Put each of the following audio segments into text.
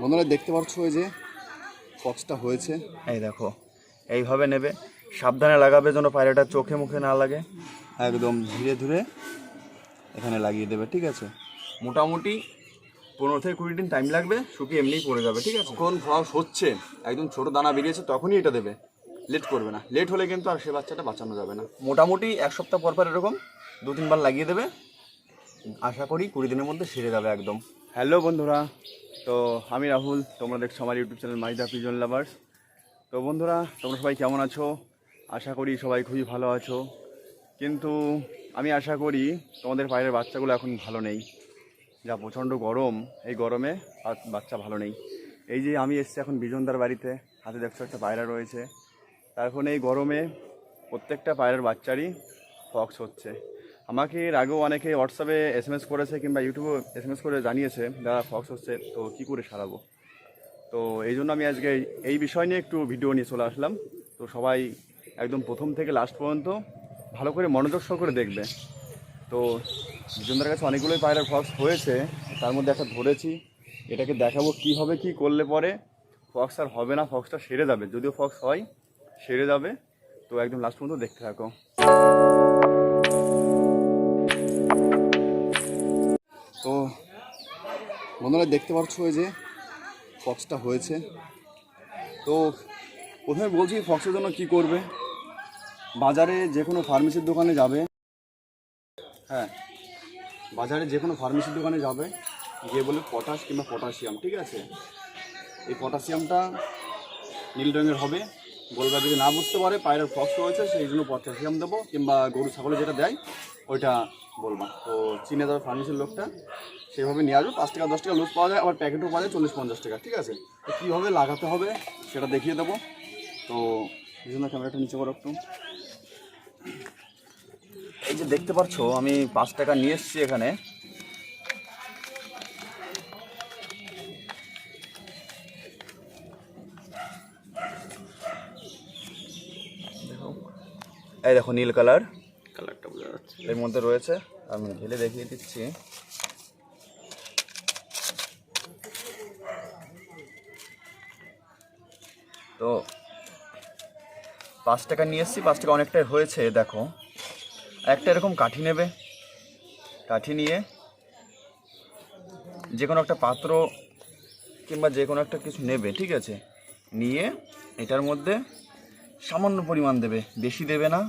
বন্ধুরা দেখতে পাচ্ছ ওই যে ফক্সটা হয়েছে। এই দেখো এইভাবে নেবে। সাবধানে লাগাবে যেন পায়রাটা চোখে মুখে না লাগে। একদম ধীরে ধীরে এখানে লাগিয়ে দেবে ঠিক আছে? মোটামুটি পনেরো থেকে কুড়ি দিন টাইম লাগবে শুকিয়ে এমনিই পড়ে যাবে ঠিক আছে? যখন ফক্স হচ্ছে একদম ছোট দানা বেরিয়েছে তখনই এটা দেবে। লেট করবে না। লেট হলে কিন্তু আর সে বাচ্চাটা বাঁচানো যাবে না। মোটামুটি এক সপ্তাহ পর পর এরকম দু তিনবার লাগিয়ে দেবে। আশা করি কুড়ি দিনের মধ্যে সেরে যাবে একদম। হ্যালো বন্ধুরা। তো আমি রাহুল, তোমরা দেখছ আমার YouTube channel my the pigeon lovers তো বন্ধুরা, তোমরা সবাই কেমন আছো? আশা করি সবাই খুবই ভালো আছো। কিন্তু আমি আশা করি তোমাদের বাইরের বাচ্চাগুলো এখন ভালো নেই। যা প্রচণ্ড গরম, এই গরমে বাচ্চা ভালো নেই। এই যে আমি এসছি এখন বিজনদার বাড়িতে, হাতে দেখছ একটা পায়রা রয়েছে। তার এখন এই গরমে প্রত্যেকটা পায়রার বাচ্চারই ফক্স হচ্ছে। আমাকে এর আগেও অনেকে হোয়াটসঅ্যাপে এস এম এস করেছে কিংবা ইউটিউবে এস এম এস করে জানিয়েছে, দাদা ফক্স হচ্ছে, তো কী করে সারাবো? তো এই জন্য আমি আজকে এই- বিষয় নিয়ে একটু ভিডিও নিয়ে চলে আসলাম। তো সবাই একদম প্রথম থেকে লাস্ট পর্যন্ত ভালো করে মনোযোগ সহকারে দেখবে। তো বিজনদার কাছে অনেকগুলোই পায়রার ফক্স হয়েছে, তার মধ্যে একটা ধরেছি, এটাকে দেখাবো কী হবে, কী করলে পরে ফক্স আর হবে না ফক্সটা সেরে যাবে। যদিও ফক্স হয়, সেরে যাবে। তো একদম লাস্ট পর্যন্ত দেখতে থাকো। তো বন্ধুরা দেখতে পাচ্ছ যে ফক্সটা হয়েছে। তো প্রথমে বলছি ফক্সের জন্য কি করবে? বাজারে যে কোনো ফার্মেসির দোকানে যাবে। হ্যাঁ বাজারে যে কোনো ফার্মেসির দোকানে যাবে, গিয়ে বলে পটাশ কিংবা পটাশিয়াম ঠিক আছে? এই পটাশিয়ামটা নীল রঙের হবে। বলবা যদি না বুঝতে পারে, পায়ের ফক্স রয়েছে, সেই জন্য পটাশিয়াম দেবো কিংবা গরু, ছাগলে যেটা দেয় ওইটা বলব। তো চিনে যাবে ফার্মেসির লোকটা, সেভাবে নিয়ে আসবে, পাঁচ টাকা, দশ টাকা লুজ পাওয়া যায়, আবার প্যাকেটও পাওয়া যায় চল্লিশ, পঞ্চাশ টাকা, ঠিক আছে? তো কীভাবে লাগাতে হবে সেটা দেখিয়ে দেবো। তো জন্য ক্যামেরাটা নিচে করো একটু। এই যে দেখতে পাচ্ছ, আমি পাঁচ টাকা নিয়ে এসেছি এখানে। এই দেখো, নীল কালার এর মধ্যে রয়েছে, আমি ঢেলে দেখিয়ে দিচ্ছি। তো, পাঁচ টাকা নিয়ে এসেছি, পাঁচ টাকা অনেকটাই হয়েছে, দেখো। একটা এরকম কাঠি নেবে, কাঠি নিয়ে যে কোনো একটা পাত্র কিংবা যে কোনো একটা কিছু নেবে, ঠিক আছে? নিয়ে এটার মধ্যে সামান্য পরিমাণ দেবে, বেশি দেবে না।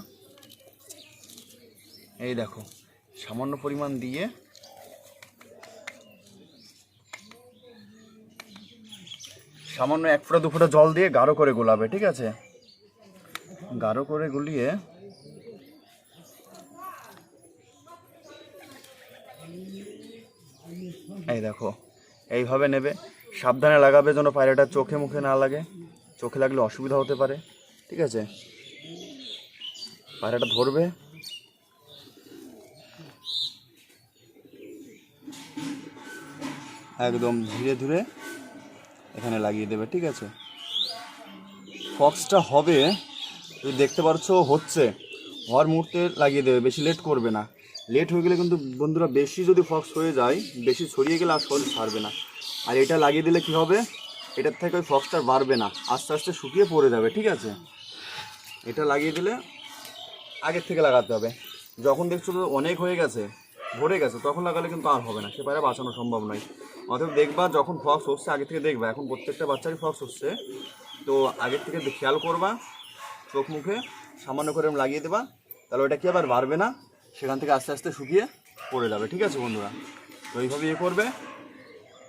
এই দেখো, সামান্য পরিমাণ দিয়ে সামান্য এক ফোঁটা, দু ফোঁটা জল দিয়ে গাঢ় করে গোলাবে, ঠিক আছে? গাঢ় করে গুলিয়ে এই দেখো, এইভাবে নেবে। সাবধানে লাগাবে যেন পায়রাটা চোখে মুখে না লাগে। চোখে লাগলে অসুবিধা হতে পারে, ঠিক আছে? পায়রাটা ধরবে। একদম ধীরে ধীরে এখানে লাগিয়ে দেবে, ঠিক আছে? ফক্সটা হবে, তুমি দেখতে পারছ হচ্ছে। হওয়ার মুহূর্তে লাগিয়ে দেবে, বেশি লেট করবে না। লেট হয়ে গেলে কিন্তু বন্ধুরা বেশি যদি ফক্স হয়ে যায়, বেশি ছড়িয়ে গেলে আর শরীর ছাড়বে না। আর এটা লাগিয়ে দিলে কি হবে? এটার থেকে ওই ফক্সটা বাড়বে না। আস্তে আস্তে শুকিয়ে পড়ে যাবে, ঠিক আছে? এটা লাগিয়ে দিলে আগের থেকে লাগাতে হবে। যখন দেখছ তো অনেক হয়ে গেছে ভরে গেছে, তখন লাগালে কিন্তু আর হবে না, সে পায়রা বাঁচানো সম্ভব নয়। অতএব দেখবা যখন ফক্স হচ্ছে, আগে থেকে দেখবা, এখন প্রত্যেকটা বাচ্চারই ফক্স হচ্ছে। তো আগের থেকে খেয়াল করবা, চোখ মুখে সামান্য করে লাগিয়ে দেবা, তাহলে ওটা কি আবার বাড়বে না? সেখান থেকে আস্তে আস্তে শুকিয়ে পড়ে যাবে, ঠিক আছে বন্ধুরা? তো এইভাবে ইয়ে করবে,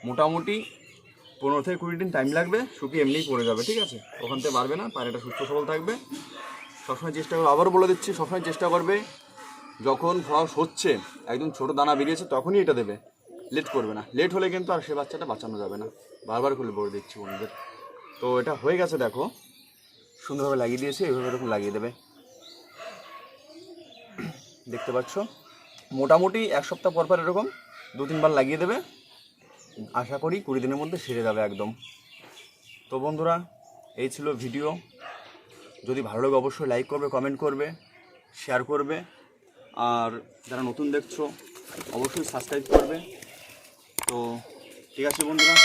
মোটামুটি পনেরো থেকে কুড়ি দিন টাইম লাগবে, শুকিয়ে এমনিই পড়ে যাবে, ঠিক আছে? ওখান থেকে বাড়বে না, পায়রাটা সুস্থ সবল থাকবে। সবসময় চেষ্টা করবে আবারও বলে দিচ্ছি, সবসময় চেষ্টা করবে যখন ফক্স হচ্ছে একদম ছোট দানা বেরিয়েছে, তখনই এটা দেবে। লেট করবে না। লেট হলে কিন্তু আর সে বাচ্চাটা বাঁচানো যাবে না। বারবার করে বলে দিচ্ছি বন্ধুদের। তো এটা হয়ে গেছে, দেখো। সুন্দরভাবে লাগিয়ে দিয়েছে, এইভাবে এরকম লাগিয়ে দেবে। দেখতে পাচ্ছ? মোটামুটি এক সপ্তাহ পর পর এরকম দু তিনবার লাগিয়ে দেবে। আশা করি কুড়ি দিনের মধ্যে সেরে যাবে একদম। তো বন্ধুরা, এই ছিল ভিডিও। যদি ভালো লাগে অবশ্যই লাইক করবে কমেন্ট করবে শেয়ার করবে। আর যারা নতুন দেখছ, অবশ্যই সাবস্ক্রাইব করবে। তো ঠিক আছে বন্ধুরা,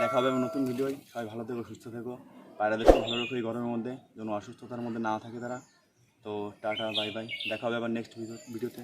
দেখা হবে নতুন ভিডিওয় সবাই ভালো থেকো, সুস্থ থেকো। পায়রাদেরকে ভালো রাখো এই গরমের মধ্যে, যেন অসুস্থতার মধ্যে না থাকে তারা। তো টাটা বাই বাই দেখা হবে আবার নেক্সট ভিডিও ভিডিওতে